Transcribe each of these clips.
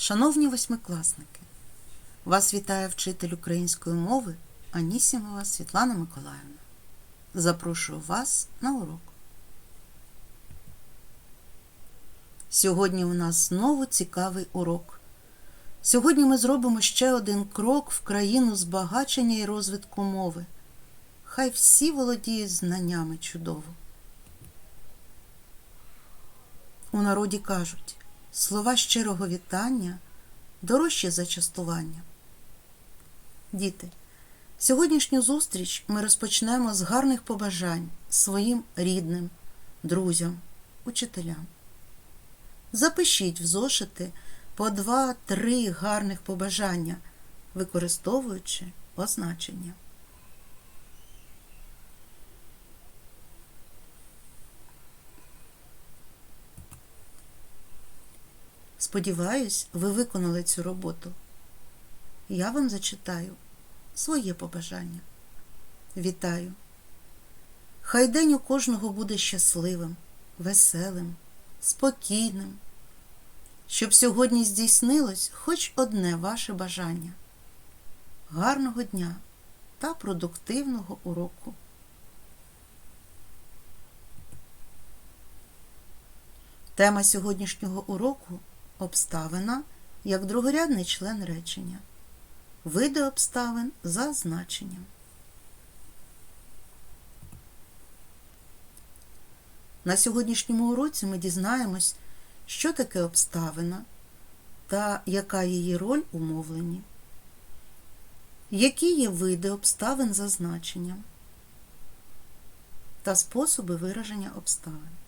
Шановні восьмикласники, вас вітає вчитель української мови Анісімова Світлана Миколаївна. Запрошую вас на урок. Сьогодні у нас знову цікавий урок. Сьогодні ми зробимо ще один крок в країну збагачення і розвитку мови. Хай всі володіють знаннями чудово. У народі кажуть, слова щирого вітання дорожчі за частування. Діти, сьогоднішню зустріч ми розпочнемо з гарних побажань своїм рідним, друзям, учителям. Запишіть в зошити по два-три гарних побажання, використовуючи означення. Сподіваюсь, ви виконали цю роботу. Я вам зачитаю своє побажання. Вітаю! Хай день у кожного буде щасливим, веселим, спокійним, щоб сьогодні здійснилось хоч одне ваше бажання. Гарного дня та продуктивного уроку! Тема сьогоднішнього уроку обставина як другорядний член речення. Види обставин за значенням. На сьогоднішньому уроці ми дізнаємось, що таке обставина та яка її роль у мовленні, які є види обставин за значенням та способи вираження обставин.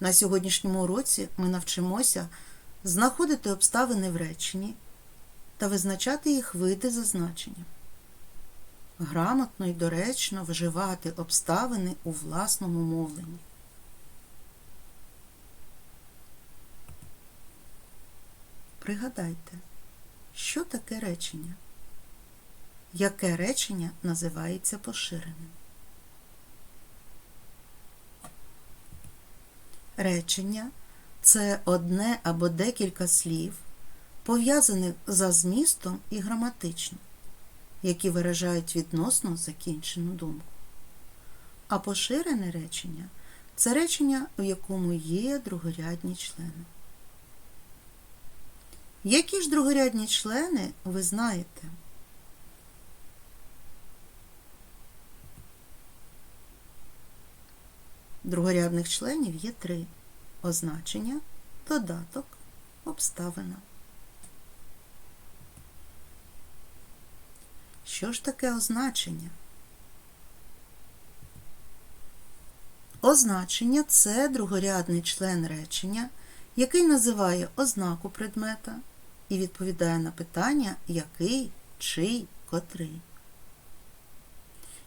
На сьогоднішньому уроці ми навчимося знаходити обставини в реченні та визначати їх види за значенням. Грамотно і доречно вживати обставини у власному мовленні. Пригадайте, що таке речення? Яке речення називається поширеним? Речення це одне або декілька слів, пов'язаних за змістом і граматично, які виражають відносно закінчену думку. А поширене речення це речення, в якому є другорядні члени. Які ж другорядні члени ви знаєте? Другорядних членів є три означення, додаток, обставина. Що ж таке означення? Означення це другорядний член речення, який називає ознаку предмета і відповідає на питання який, чий, котрий.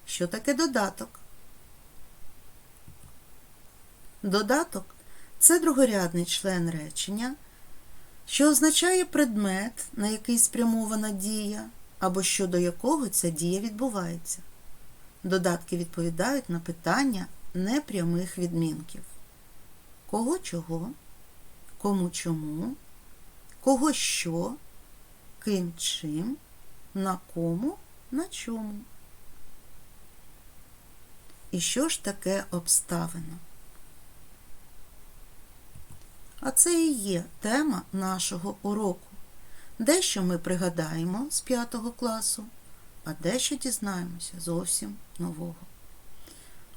Що таке додаток? Додаток це другорядний член речення, що означає предмет, на який спрямована дія, або щодо якого ця дія відбувається. Додатки відповідають на питання непрямих відмінків. Кого чого, кому чому, кого що, ким чим, на кому, на чому. І що ж таке обставина? А це і є тема нашого уроку. Дещо ми пригадаємо з 5 класу, а дещо дізнаємося зовсім нового.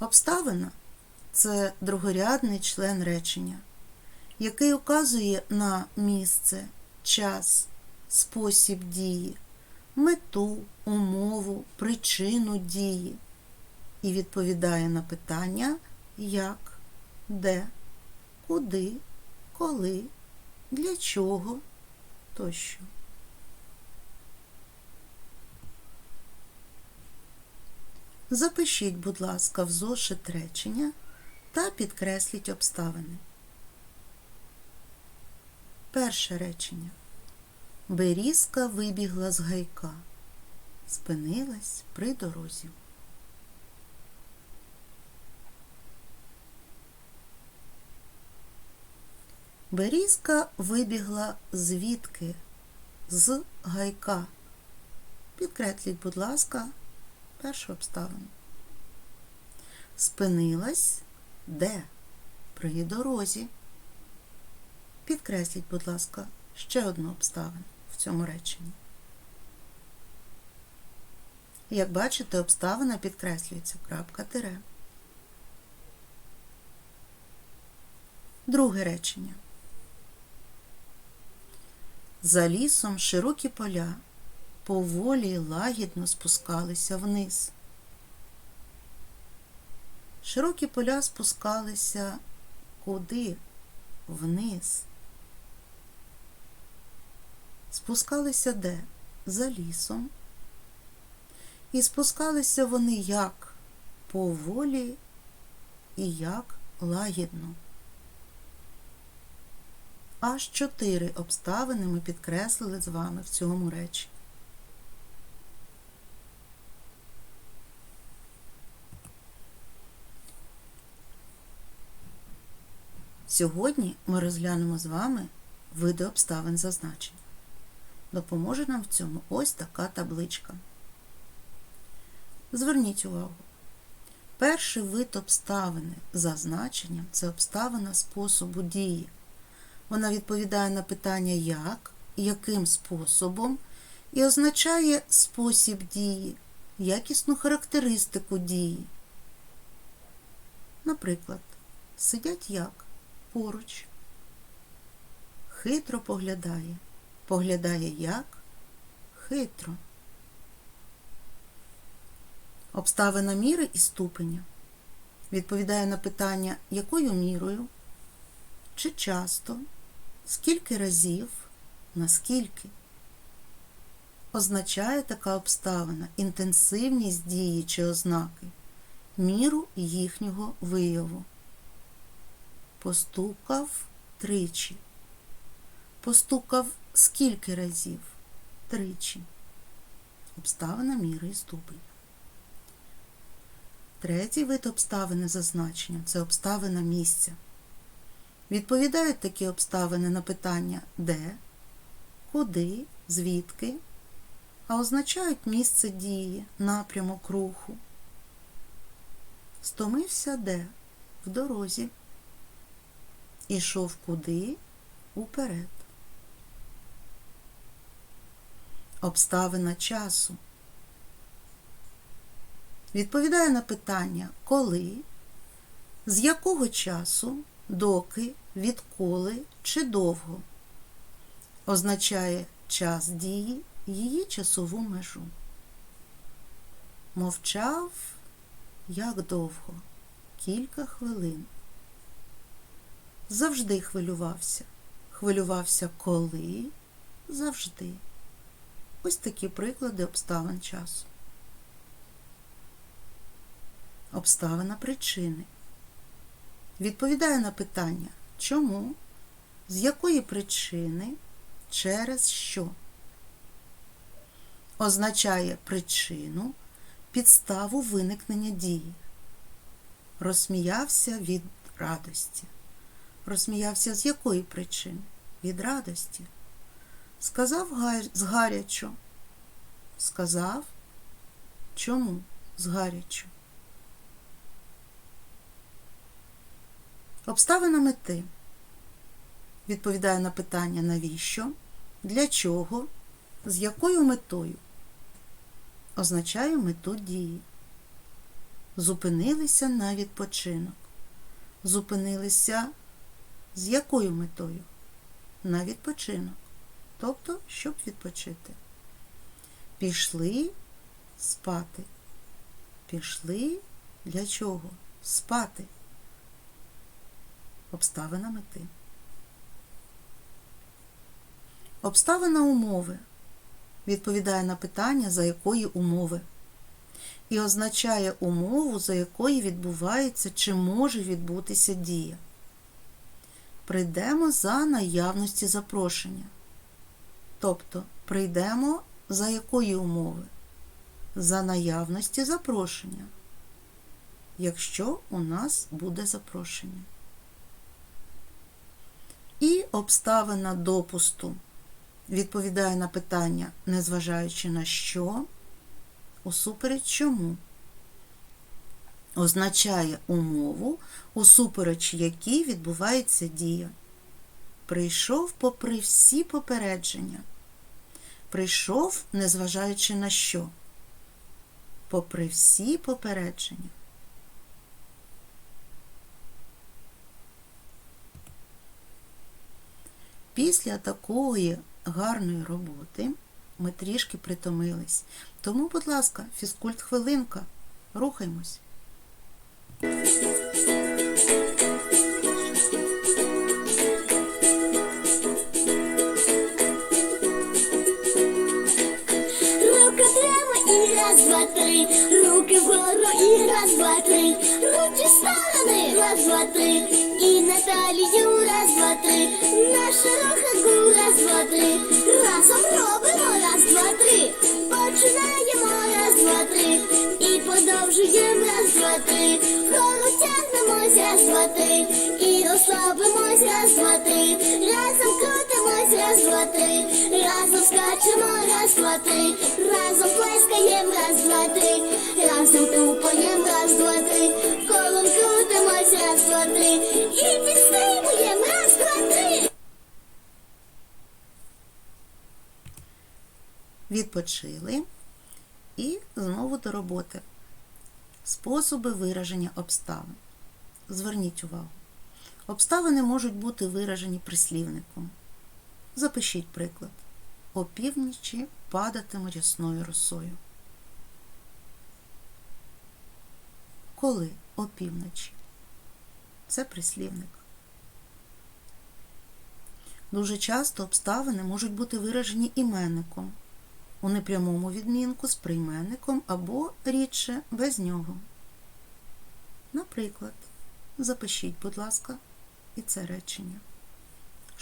Обставина це другорядний член речення, який указує на місце, час, спосіб дії, мету, умову, причину дії і відповідає на питання як, де, куди коли, для чого тощо. Запишіть, будь ласка, в зошит речення та підкресліть обставини. Перше речення. Берізка вибігла з гайка, спинилась при дорозі. Берізка вибігла звідки? З гайка. Підкресліть, будь ласка, першу обставину. Спинилась де? При дорозі. Підкресліть, будь ласка, ще одну обставину в цьому реченні. Як бачите, обставина підкреслюється крапка тире. Друге речення. За лісом широкі поля поволі й лагідно спускалися вниз. Широкі поля спускалися куди? Вниз. Спускалися де? За лісом. І спускалися вони як поволі і як лагідно. Аж чотири обставини ми підкреслили з вами в цьому речі. Сьогодні ми розглянемо з вами види обставин зазначення. Допоможе нам в цьому ось така табличка. Зверніть увагу. Перший вид обставини зазначенням це обставина способу дії. Вона відповідає на питання як, яким способом і означає спосіб дії, якісну характеристику дії. Наприклад, сидять як поруч, хитро поглядає, поглядає як? Хитро. Обставина міри і ступеня відповідає на питання, якою мірою, чи часто, скільки разів, наскільки. Означає така обставина інтенсивність дії чи ознаки, міру їхнього вияву. Постукав тричі. Постукав скільки разів? Тричі. Обставина міри і ступеня. Третій вид обставини зазначення це обставина місця. Відповідають такі обставини на питання де, куди, звідки, а означають місце дії, напрямок руху. Стомився де? В дорозі. Ішов куди? Уперед. Обставина часу. Відповідає на питання коли, з якого часу, доки, відколи чи довго. Означає час дії, її часову межу. Мовчав як довго, кілька хвилин. Завжди хвилювався. Хвилювався коли, завжди. Ось такі приклади обставин часу. Обставина причини. Відповідає на питання чому, з якої причини, через що. Означає причину, підставу виникнення дії. Розсміявся від радості. Розсміявся з якої причини? Від радості. Сказав згарячо. Сказав чому згарячо. Обставина мети відповідає на питання навіщо, для чого, з якою метою. Означає мету дії. Зупинилися на відпочинок. Зупинилися з якою метою? На відпочинок. Тобто, щоб відпочити. Пішли спати. Пішли для чого? Спати обставина мети. Обставина умови відповідає на питання, за якої умови, і означає умову, за якої відбувається чи може відбутися дія. Прийдемо за наявності запрошення. Тобто прийдемо за якої умови? За наявності запрошення, якщо у нас буде запрошення. Обставина допусту відповідає на питання, незважаючи на що, усупереч чому. Означає умову, усупереч якій відбувається дія. Прийшов попри всі попередження. Прийшов, незважаючи на що. Попри всі попередження. Після такої гарної роботи ми трішки притомились. Тому, будь ласка, фізкульт хвилинка. Рухаймось. Руки треба і раз, два, три. Руки вгору і раз, два, три. Руки сторони, раз, два, три. І на талію, раз, два, три. На широку, раз, два, три. Разом робимо, раз, два, три. Починаємо, раз, два, три. І подовжуємо, раз, два, три. Вгору тягнемось, раз, два, три. І розслабимось, раз, два, три. Разом крутимось, раз, два, три. Разом скачемо, раз, два, три. Разом плескаєм, раз, два, три. Разом тупаєм, раз, два, три. Колом крутимось, раз, два, три. І підстрибуєм, раз, два, три. Відпочили і знову до роботи. Способи вираження обставин. Зверніть увагу. Обставини можуть бути виражені прислівником. Запишіть приклад. Опівнічі падатиме рясною росою. Коли опівночі? Це прислівник. Дуже часто обставини можуть бути виражені іменником у непрямому відмінку з прийменником або рідше без нього. Наприклад, запишіть, будь ласка, і це речення.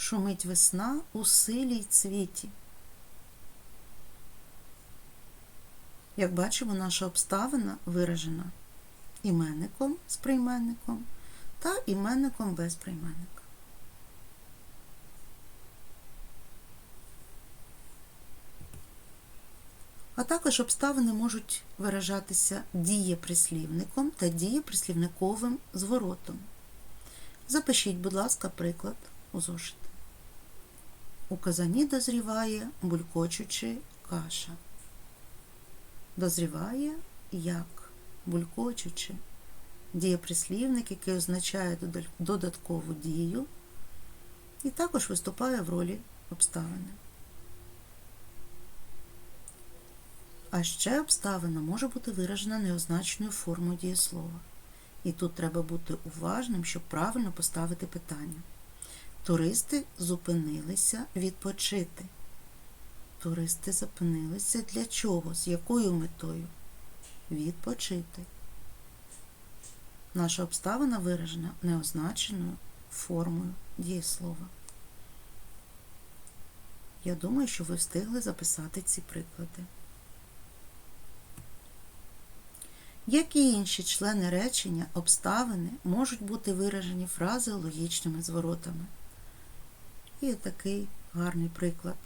Шумить весна у силій цвіті. Як бачимо, наша обставина виражена іменником з прийменником та іменником без прийменника. А також обставини можуть виражатися дієприслівником та дієприслівниковим зворотом. Запишіть, будь ласка, приклад у зошит. У казані дозріває булькочучи каша. Дозріває як булькочучи. Дієприслівник, який означає додаткову дію, і також виступає в ролі обставини. А ще обставина може бути виражена неозначеною формою дієслова. І тут треба бути уважним, щоб правильно поставити питання. Туристи зупинилися відпочити. Туристи зупинилися для чого? З якою метою? Відпочити. Наша обставина виражена неозначеною формою дієслова. Я думаю, що ви встигли записати ці приклади. Як і інші члени речення, обставини можуть бути виражені фразою логічними зворотами. І такий гарний приклад.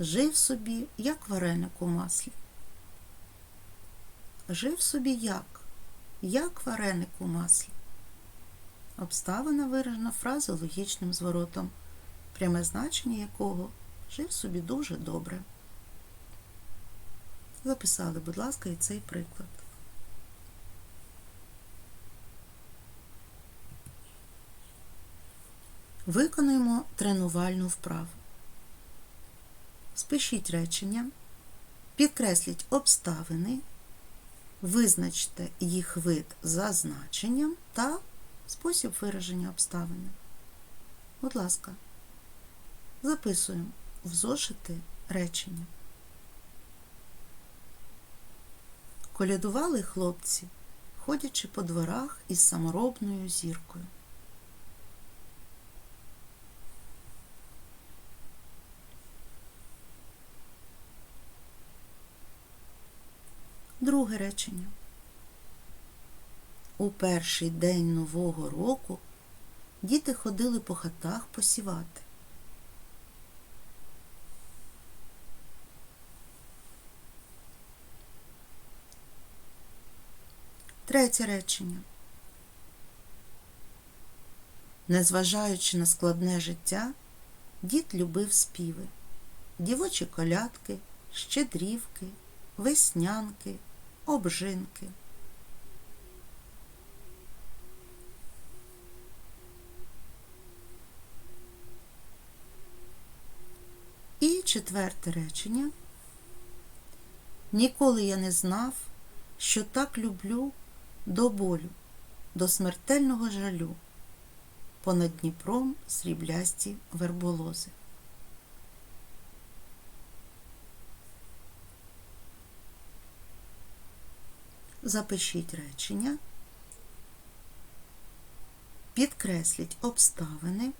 Жив собі, як вареник у маслі. Жив собі як? Як вареник у маслі. Обставина виражена фразою логічним зворотом, пряме значення якого жив собі дуже добре. Записали, будь ласка, і цей приклад. Виконуємо тренувальну вправу. Спишіть речення, підкресліть обставини, визначте їх вид за значенням та спосіб вираження обставини. Будь ласка, записуємо в зошити речення. Колядували хлопці, ходячи по дворах із саморобною зіркою. Друге речення. У перший день Нового року діти ходили по хатах посівати. Третє речення. Незважаючи на складне життя, дід любив співи, дівочі колядки, щедрівки, веснянки, обжинки. І четверте речення. Ніколи я не знав, що так люблю до болю, до смертельного жалю. Понад Дніпром сріблясті верболози. Запишіть речення, підкресліть обставини,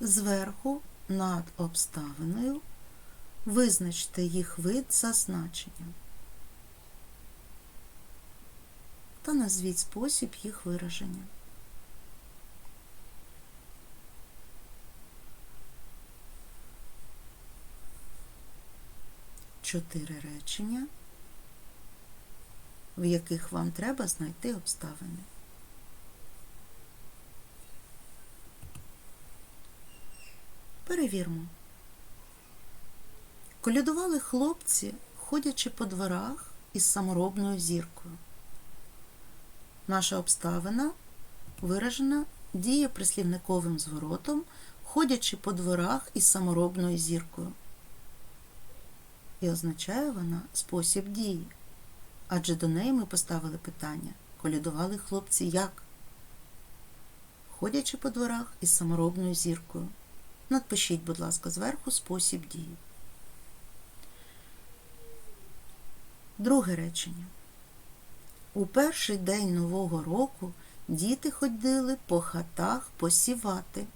зверху над обставиною визначте їх вид за значенням та назвіть спосіб їх вираження. Чотири речення, в яких вам треба знайти обставини. Перевірмо. Колядували хлопці, ходячи по дворах із саморобною зіркою. Наша обставина виражена дієприслівниковим зворотом, ходячи по дворах із саморобною зіркою. І означає вона спосіб дії. Адже до неї ми поставили питання, колядували хлопці як? Ходячи по дворах із саморобною зіркою. Надпишіть, будь ласка, зверху спосіб дії. Друге речення. У перший день Нового року діти ходили по хатах посівати.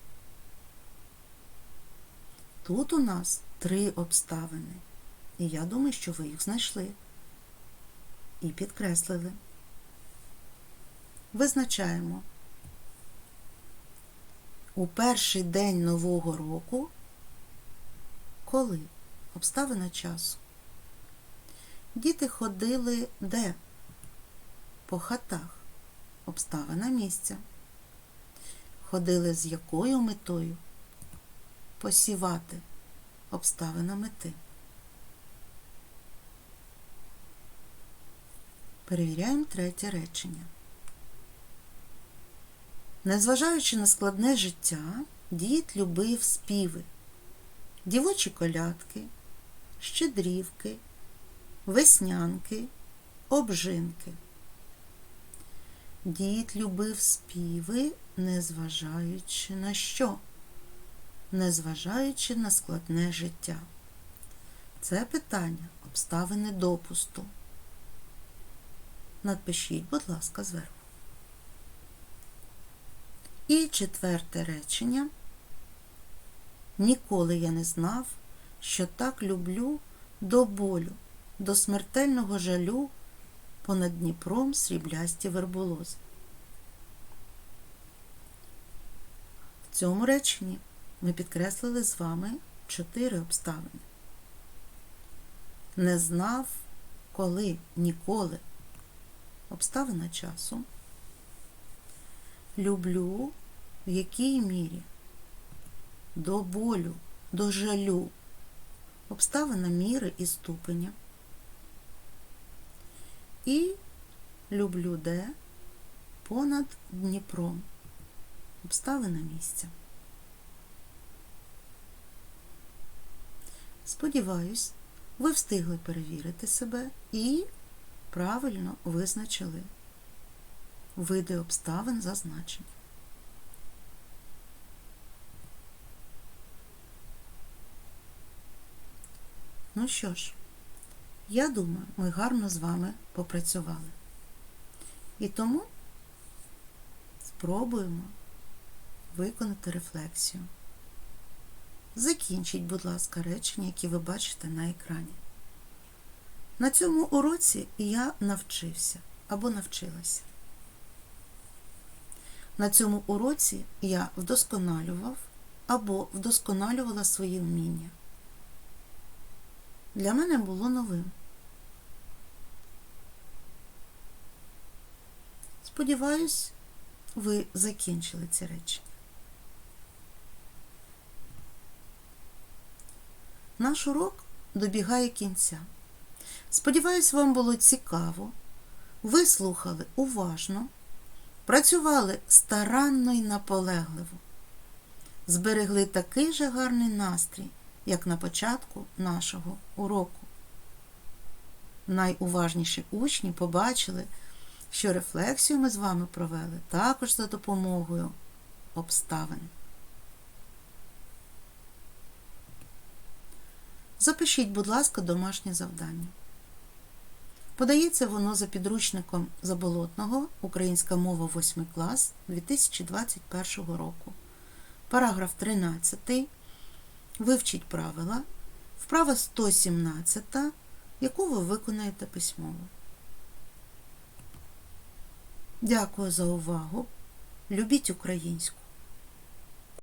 Тут у нас три обставини, і я думаю, що ви їх знайшли і підкреслили. Визначаємо. У перший день Нового року, коли обставина часу. Діти ходили де? По хатах. Обставина місця. Ходили з якою метою? Посівати. Обставина мети. Перевіряємо третє речення. Незважаючи на складне життя, дід любив співи, дівочі колядки, щедрівки, веснянки, обжинки. Дід любив співи, незважаючи на що? Незважаючи на складне життя. Це питання обставини допусту. Надпишіть, будь ласка, зверху. І четверте речення. Ніколи я не знав, що так люблю до болю, до смертельного жалю понад Дніпром сріблясті верболози. В цьому реченні ми підкреслили з вами чотири обставини. Не знав, коли, ніколи. Обставина часу. Люблю в якій мірі? До болю, до жалю. Обставина міри і ступеня. І люблю де понад Дніпром. Обставина місця. Сподіваюсь, ви встигли перевірити себе і правильно визначили види обставин зазначені. Ну що ж, я думаю, ми гарно з вами попрацювали. І тому спробуємо виконати рефлексію. Закінчіть, будь ласка, речення, які ви бачите на екрані. На цьому уроці я навчився або навчилася. На цьому уроці я вдосконалював або вдосконалювала свої вміння. Для мене було новим. Сподіваюсь, ви закінчили ці речі. Наш урок добігає кінця. Сподіваюсь, вам було цікаво. Ви слухали уважно, працювали старанно і наполегливо, зберегли такий же гарний настрій, як на початку нашого уроку. Найуважніші учні побачили, що рефлексію ми з вами провели також за допомогою обставин. Запишіть, будь ласка, домашнє завдання. Подається воно за підручником Заболотного Українська мова 8 клас 2021 року. Параграф 13. Вивчіть правила. Вправа 117, яку ви виконаєте письмово. Дякую за увагу. Любіть українську.